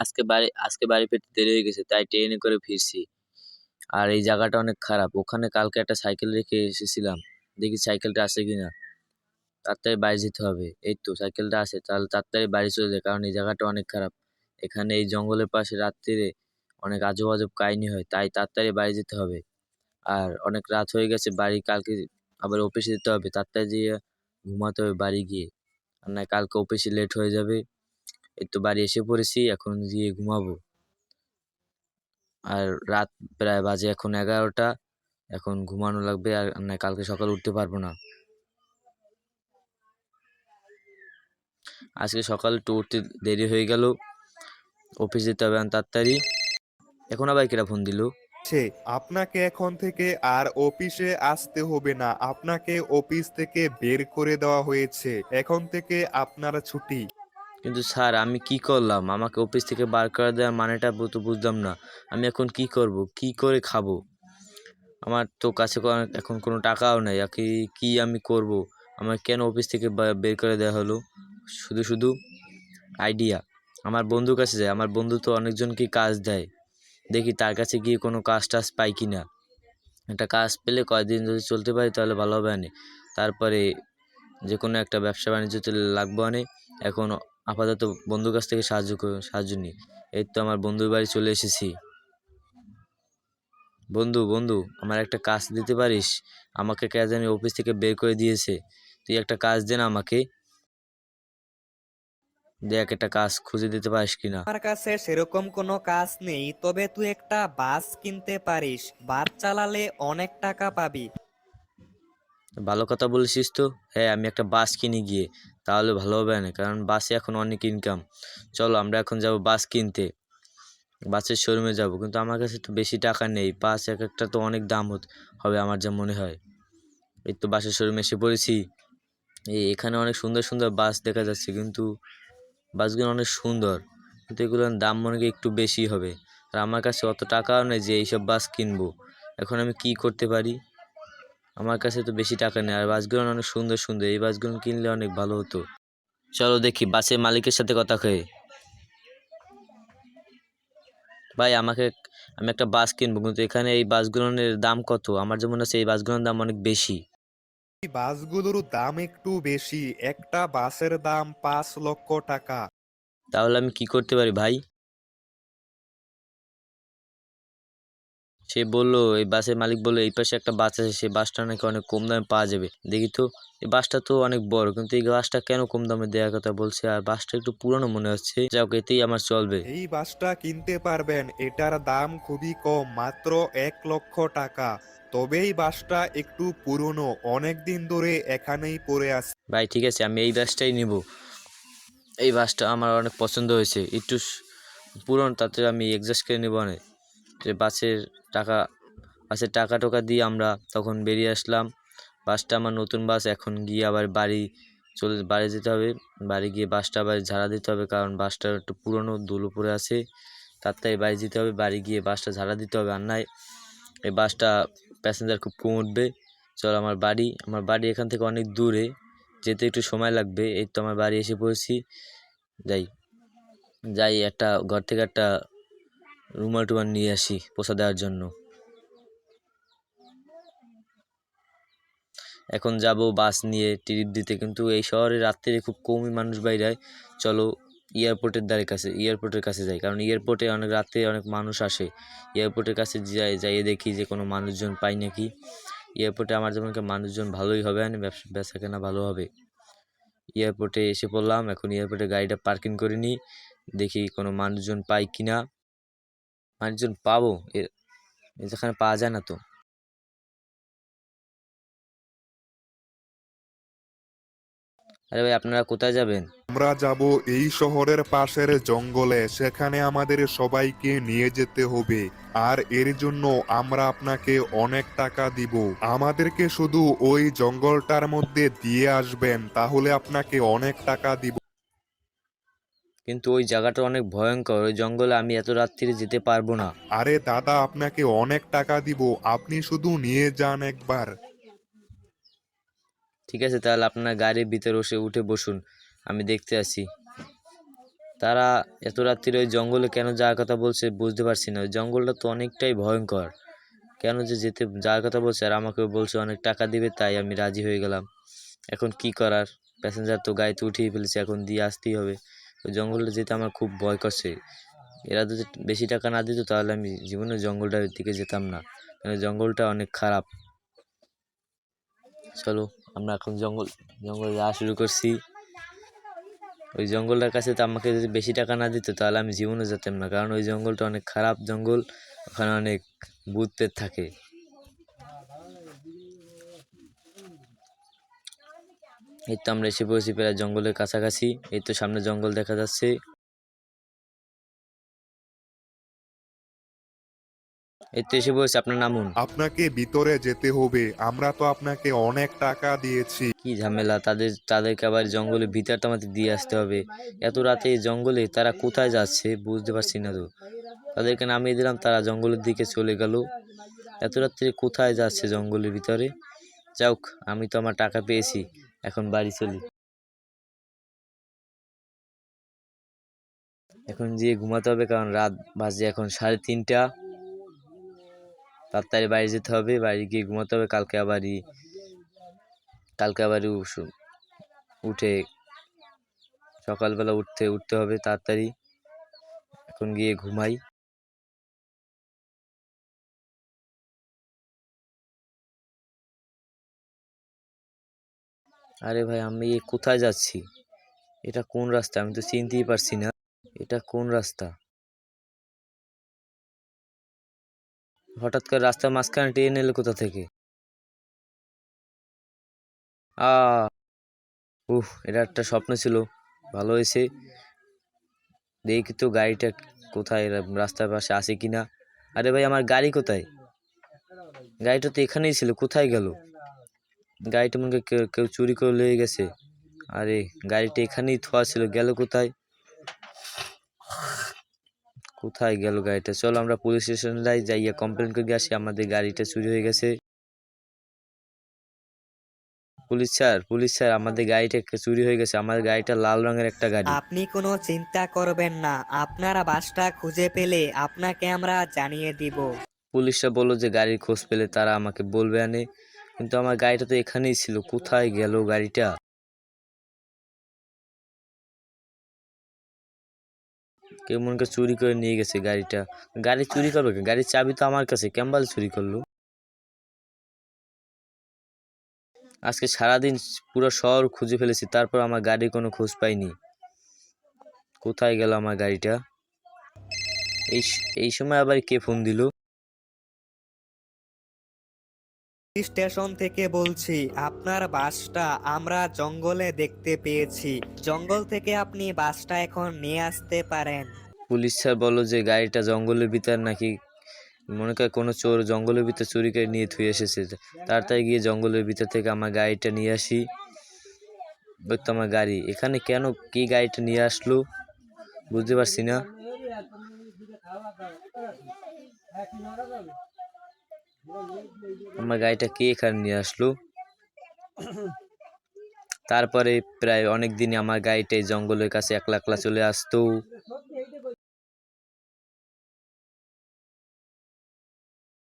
আজকে বাড়ি আজকে বাড়ি ফিরতে দেরি হয়ে গেছে, তাই ট্রেনে করে ফিরছি। আর এই জায়গাটা অনেক খারাপ, ওখানে কালকে একটা সাইকেল রেখে এসেছিলাম, দেখি সাইকেলটা আছে কি না তাড়াতাড়ি বাড়ি যেতে হবে, এই তো সাইকেলটা আছে, তাহলে তাড়াতাড়ি বাড়ি চলে যায়, কারণ এই জায়গাটা অনেক খারাপ। এখানে এই জঙ্গলের পাশে রাত্রিরে অনেক আজব আজব কাহিনি হয়, তাই তাড়াতাড়ি বাড়ি যেতে হবে। আর অনেক রাত হয়ে গেছে, বাড়ি কালকে আবার অফিসে যেতে হবে তাড়াতাড়ি যেয়ে ঘুমাতে হবে বাড়ি গিয়ে। আর না কালকে অফিসে লেট হয়ে যাবে। এই তো বাড়ি এসে পড়েছি, এখন গিয়ে ঘুমাবো। আর রাত প্রায় বাজে এখন এগারোটা, এখন ঘুমানো লাগবে আর না, কালকে সকালে উঠতে পারব না। আজকে সকাল একটু উঠতে দেরি হয়ে গেল, অফিস যেতে হবে তাড়াতাড়ি। এখন আবার কেটা ফোন দিল? সে, আপনাকে এখন থেকে আর অফিসে আসতে হবে না, আপনাকে অফিস থেকে বের করে দেওয়া হয়েছে, এখন থেকে আপনার ছুটি। কিন্তু স্যার, আমি কি করলাম? আমাকে অফিস থেকে বার করে দেওয়ার মানেটা তো বুঝলাম না। আমি এখন কি করব? কি করে খাব? আমার তো কাছে এখন কোনো টাকাও নেই। আর কি কি আমি করব? আমার কেন অফিস থেকে বের করে দেওয়া হলো? শুধু শুধু আইডিয়া আমার বন্ধুর কাছে যায় আমার বন্ধু তো অনেকজনকে কাজ দেয়। দেখি তার কাছে গিয়ে কোনো কাজ টাজ পাই কি না একটা কাজ পেলে কয়েকদিন যদি চলতে পারি তাহলে ভালো হবে আনে। তারপরে যে কোনো একটা ব্যবসা বাণিজ্যতে লাগবো আনে। এখন আপাতত বন্ধুর কাছ থেকে সাহায্য সাহায্য নিই। এই তো আমার বন্ধুর বাড়ি চলে এসেছি। বন্ধু বন্ধু আমার একটা কাজ দিতে পারিস? আমাকে কে জানি অফিস থেকে বের করে দিয়েছে। তুই একটা কাজ দে না আমাকে। দেখ একটা কাজ খুঁজে দিতে পারিস কিনা। আমার কাছে সেরকম কোনো কাজ নেই তবে তুই একটা বাস কিনতে পারিস। বাস চালালে অনেক টাকা পাবি। ভালো কথা বলেছিস তো। হ্যাঁ আমি একটা বাস কিনে গিয়ে। তাহলে ভালো হবে না, কারণ বাসে এখন অনেক ইনকাম চলো আমরা এখন যাব বাস কিনতে। বাসের শোরুমে যাব, কিন্তু আমার কাছে তো বেশি টাকা নেই। বাস এক একটা তো অনেক দাম হবে আমার যা মনে হয়। এই তো বাসের শোরুমে এসে পড়েছি। এই এখানে অনেক সুন্দর সুন্দর বাস দেখা যাচ্ছে, কিন্তু বাসগুলো অনেক সুন্দর। কিন্তু এগুলোর দাম মনে হয় একটু বেশি হবে। আর আমার কাছে অত টাকাও নেই যে এইসব বাস কিনবো। এখন আমি কি করতে পারি? আমার কাছে তো বেশি টাকা নেই আর বাসগুলো অনেক সুন্দর সুন্দর এই বাসগুলো কিনলে অনেক ভালো হতো। চলো দেখি বাসের মালিকের সাথে কথা কয়ে ভাই আমাকে আমি একটা বাস কিনবো কিন্তু এখানে এই বাসগুলোর দাম কত? আমার যেমন আছে এই বাসগুলোর দাম অনেক বেশি। বাসগুলোর দাম একটু বেশি একটা বাসের দাম পাঁচ লক্ষ টাকা। তাহলে আমি কি করতে পারি ভাই? সে বলল এই বাসের মালিক বলল এই পাশে একটা বাস আছে সেই বাসটা নাকি অনেক কম দামে পাওয়া যাবে। দেখি তো এই বাসটা তো অনেক বড় কিন্তু এই বাসটা কেন কম দামে দেওয়ার কথা বলছে? আর বাসটা একটু পুরনো মনে হচ্ছে। যাক এতেই আমার চলবে। এই বাসটা কিনতে পারবেন এটার দাম খুবই কম মাত্র এক লক্ষ টাকা। তবে এই বাসটা একটু পুরনো অনেক দিন ধরে এখানেই পড়ে আছে। ভাই ঠিক আছে আমি এই বাসটাই নিব। এই বাসটা আমার অনেক পছন্দ হয়েছে একটু পুরনো তাতে আমি এডজাস্ট করে নেব অনেক। যে বাসের টাকা বাসের টাকা টোকা দিয়ে আমরা তখন বেরিয়ে আসলাম। বাসটা আমার নতুন বাস, এখন গিয়ে আবার বাড়ি চলে, বাড়ি যেতে হবে। বাড়ি গিয়ে বাসটা আবার ঝাড়া দিতে হবে, কারণ বাসটা একটু পুরনো ধুলো পড়ে আছে। তাড়াতাড়ি বাড়ি যেতে হবে, বাড়ি গিয়ে বাসটা ঝাড়া দিতে হবে। আর নাই, এই বাসটা প্যাসেঞ্জার খুব কম উঠবে। চল আমার বাড়ি আমার বাড়ি এখান থেকে অনেক দূরে। যেতে একটু সময় লাগবে, এই তো আমার বাড়ি এসে পড়েছি। যাই যাই, একটা ঘর থেকে একটা রুমাল টুমাল নিয়ে আসি পোষা দেওয়ার জন্য। এখন যাব বাস নিয়ে ট্রিপ দিতে, কিন্তু এই শহরে রাত্রে খুব কমই মানুষ বাইরে হয়। চলো এয়ারপোর্টের দ্বারে কাছে, এয়ারপোর্টের কাছে যাই, কারণ এয়ারপোর্টে অনেক রাতে অনেক মানুষ আসে। এয়ারপোর্টের কাছে যাই, যাইয়ে দেখি যে কোনো মানুষজন পাই নাকি। এয়ারপোর্টে আমার যেমন মানুষজন ভালোই হবে আর ব্যবসা বেচা কেনা ভালো হবে। এয়ারপোর্টে এসে পড়লাম, এখন এয়ারপোর্টে গাড়িটা পার্কিং করে নিই, দেখি কোনো মানুষজন পাই কি না মানুষজন পাবো যেখানে পাওয়া যায় না তো। আরে ভাই, আপনারা কোথায় যাবেন? আমরা যাব এই শহরের পাশের জঙ্গলে, সেখানে আমাদের সবাইকে নিয়ে যেতে হবে। আর এর জন্য আমরা আপনাকে অনেক টাকা দিব। আমাদেরকে শুধু ওই জঙ্গলটার মধ্যে দিয়ে আসবেন, তাহলে আপনাকে অনেক টাকা দিব। কিন্তু ওই জায়গাটা অনেক ভয়ঙ্কর ওই জঙ্গলে আমি এত রাত্রিরে যেতে পারব না। আরে দাদা আপনাকে অনেক টাকা দিব আপনি শুধু নিয়ে যান একবার। ঠিক আছে তাহলে আপনার গাড়ির ভিতরে বসে উঠে বসুন আমি দেখতে আসি। তারা এত রাত্রিরে ওই জঙ্গলে কেন যাওয়ার কথা বলছে বুঝতে পারছি না ওই জঙ্গলটা তো অনেকটাই ভয়ঙ্কর। কেন যে যেতে যাওয়ার কথা বলছে আর আমাকে বলছে অনেক টাকা দিবে তাই আমি রাজি হয়ে গেলাম। এখন কি করার? প্যাসেঞ্জার তো গাড়িতে উঠিয়ে ফেলেছে এখন দিয়ে আসতেই হবে। ওই জঙ্গলটা যেতে আমার খুব ভয় করছে। এরা যদি বেশি টাকা না দিত তাহলে আমি জীবনে জঙ্গলটার দিকে যেতাম না। কারণ জঙ্গলটা অনেক খারাপ। চলো, আমরা এখন জঙ্গল, জঙ্গলে যাওয়া শুরু করছি। ওই জঙ্গলটার কাছে তো আমাকে যদি বেশি টাকা না দিত তাহলে আমি জীবনে যেতাম না। কারণ ওই জঙ্গলটা অনেক খারাপ জঙ্গল, ওখানে অনেক ভূত পেত থাকে। এই তো আমরা এসে পড়েছি প্রায় জঙ্গলের কাছাকাছি। এই তো সামনে জঙ্গল দেখা যাচ্ছে। এই তো এসে পড়েছে আপনার নামুন আপনাকে ভিতরে যেতে হবে। আমরা তো আপনাকে অনেক টাকা দিয়েছি। কি ঝামেলা তাদের তাদেরকে আবার জঙ্গলের ভিতরটা আমাদের দিয়ে আসতে হবে। এত রাতে এই জঙ্গলে তারা কোথায় যাচ্ছে বুঝতে পারছি না তো। তাদেরকে নামিয়ে দিলাম তারা জঙ্গলের দিকে চলে গেল। এত রাত্রে কোথায় যাচ্ছে জঙ্গলের ভিতরে? যাক আমি তো আমার টাকা পেয়েছি। এখন বাড়ি চলি। এখন গিয়ে ঘুমাতে হবে, কারণ রাত বাজে এখন সাড়ে তিনটা। তাড়াতাড়ি বাড়ি যেতে হবে, বাড়ি গিয়ে ঘুমাতে হবে, কালকে আবারই কালকে আবার উঠে সকালবেলা উঠতে উঠতে হবে তাড়াতাড়ি। এখন গিয়ে ঘুমাই। আরে ভাই, আমি কোথায় যাচ্ছি? এটা কোন রাস্তা? আমি তো চিনতেই পারছি না। এটা কোন রাস্তা? হঠাৎ করে রাস্তার মাঝখানে টেনে এলো কোথা থেকে? আ, উহ, এটা একটা স্বপ্ন ছিল। ভালো হয়েছে। দেখি তো গাড়িটা কোথায় রাস্তার পাশে আছে কিনা। আরে ভাই, আমার গাড়ি কোথায়? গাড়িটা তো এখানেই ছিল। কোথায় গেল? গাড়িটা মনে কেউ কেউ চুরি করে নিয়ে গেছে। আরে গাড়িটা এখানেই থোয়া ছিল গেল কোথায়? কোথায় গেল গাড়িটা? চলো আমরা পুলিশ স্টেশনে যাই যাইয়া কমপ্লেন করে আসি আমাদের গাড়িটা চুরি হয়ে গেছে। পুলিশ স্যার পুলিশ স্যার আমাদের গাড়িটা চুরি হয়ে গেছে। আমাদের গাড়িটা লাল রঙের একটা গাড়ি। আপনি কোনো চিন্তা করবেন না আপনারা বাসটা খুঁজে পেলে আপনাকে আমরা জানিয়ে দিব। পুলিশরা বলল যে গাড়ির খোঁজ পেলে তারা আমাকে বলবে আনে। কিন্তু আমার গাড়িটা তো এখানেই ছিল। কোথায় গেল গাড়িটা? কেউ মনে চুরি করে নিয়ে গেছে গাড়িটা। গাড়ি চুরি করবে গাড়ির চাবি তো আমার কাছে। কেমবাল চুরি করল। আজকে সারাদিন পুরো শহর খুঁজে ফেলেছি, তারপর আমার গাড়ির কোনো খোঁজ পাইনি। কোথায় গেল আমার গাড়িটা? এই এই সময় আবার কে ফোন দিল? স্টেশন থেকে বলছি, আপনার বাসটা আমরা জঙ্গলে দেখতে পেয়েছি। জঙ্গল থেকে আপনি বাসটা এখন নিয়ে আসতে পারেন। পুলিশ স্যার বলল যে গাড়িটা জঙ্গলের ভিতর নাকি, মনে করে কোনো চোর জঙ্গলের ভিতর চুরি করে নিয়ে থুয়ে এসেছে। তাড়াতাড়ি গিয়ে জঙ্গলের ভিতর থেকে আমার গাড়িটা নিয়ে আসি। আমার গাড়ি। এখানে কেন কি গাড়িটা নিয়ে আসলো? বুঝতে পারছি না। আমার গাড়িটা কে এখানে নিয়ে আসলো? তারপরে প্রায় অনেক দিনই আমার গাড়িটা জঙ্গলের কাছে একলা একলা চলে আসতো।